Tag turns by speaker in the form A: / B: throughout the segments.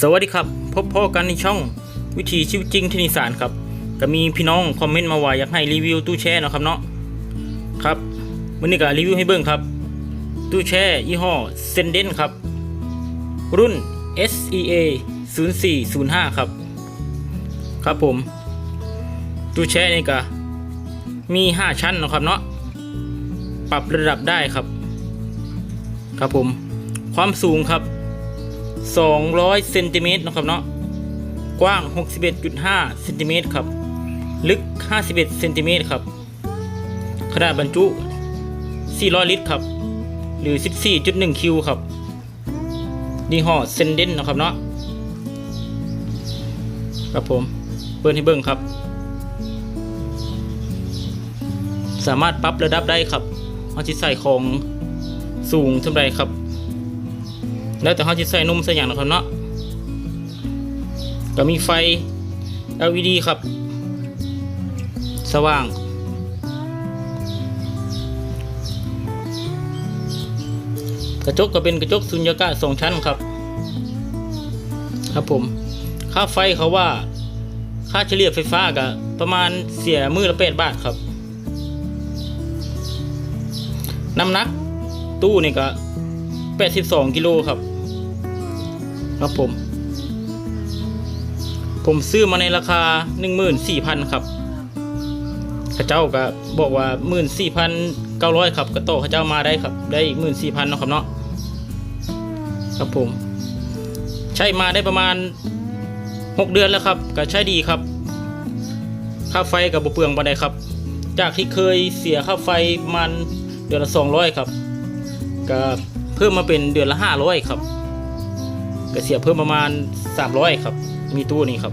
A: สวัสดีครับ พบพ่อกันในช่องวิถีชีวิตจริงที่นิสานครับก็มีพี่น้องคอมเมนต์มาว่าอยากให้รีวิวตู้แช่เนาะครับเนาะครับวันนี้ก็รีวิวให้เบิ่งครับ ตู้แช่ยี่ห้อเซนเดนครับ รุ่น SEA 0405 ครับ ครับผม ตู้แช่นี่ก็มี 5 ชั้นเนาะครับเนาะปรับระดับได้ครับ ครับผม ความสูงครับ 200เซนติเมตรนะครับเนาะกว้าง 61.5เซนติเมตรครับ ลึก 51เซนติเมตรครับ ขนาดบรรจุ 400 ลิตรครับ หรือ 14.1 คิวครับดีห่อเซนเดนนะครับเนาะครับผมเปิดให้เบิ่งครับ สามารถปรับระดับได้ครับเอาที่ใส่ของสูงเท่าไรครับ แล้วแต่เขาจะใส่นมใส่อย่างนะครับเนาะก็มีไฟ LED ครับ สว่างกระจกก็เป็นกระจกสุญญากาศสองชั้นครับ ครับผม ค่าไฟเขาว่า ค่าเฉลี่ยไฟฟ้าก็ประมาณเสียมือละแปดบาทครับ น้ำหนักตู้นี่ก็82กิโลครับ ครับผม ผมซื้อมาในราคา 14,000 ครับข้าเจ้าก็บอกว่า 14,900 ครับ ก็โตข้าเจ้ามาได้ครับ ได้อีก 14,000 เนาะครับเนาะครับผม ใช้มาได้ประมาณ 6 เดือนแล้วครับ ก็ใช้ดีครับ ค่าไฟกับบเปลืองบันไดครับ จากที่เคยเสียค่าไฟมันเดือนละ 200 ครับ ก็เพิ่มมาเป็นเดือนละห้าร้อยครับ ก็เสียเพิ่มประมาณสามร้อยครับ มีตู้นี้ครับ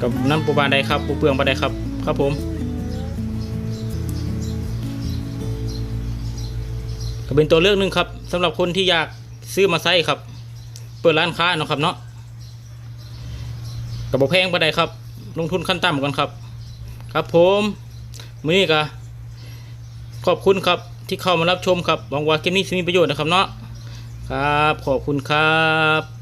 A: กับน้ำปูบานใดครับปูเปลืองบานใดครับ ครับผมก็เป็นตัวเลือกหนึ่งครับสำหรับคนที่อยากซื้อมาใช้ครับ เปิดร้านค้าเนาะครับเนาะกับบแพงบานใดครับ ลงทุนขั้นต่ำก่อนครับ ครับผมมือนี้ก็ขอบคุณครับที่เข้ามารับชมครับหวังว่าคลิปนี้จะมีประโยชน์นะครับเนาะ ครับ ขอบคุณครับ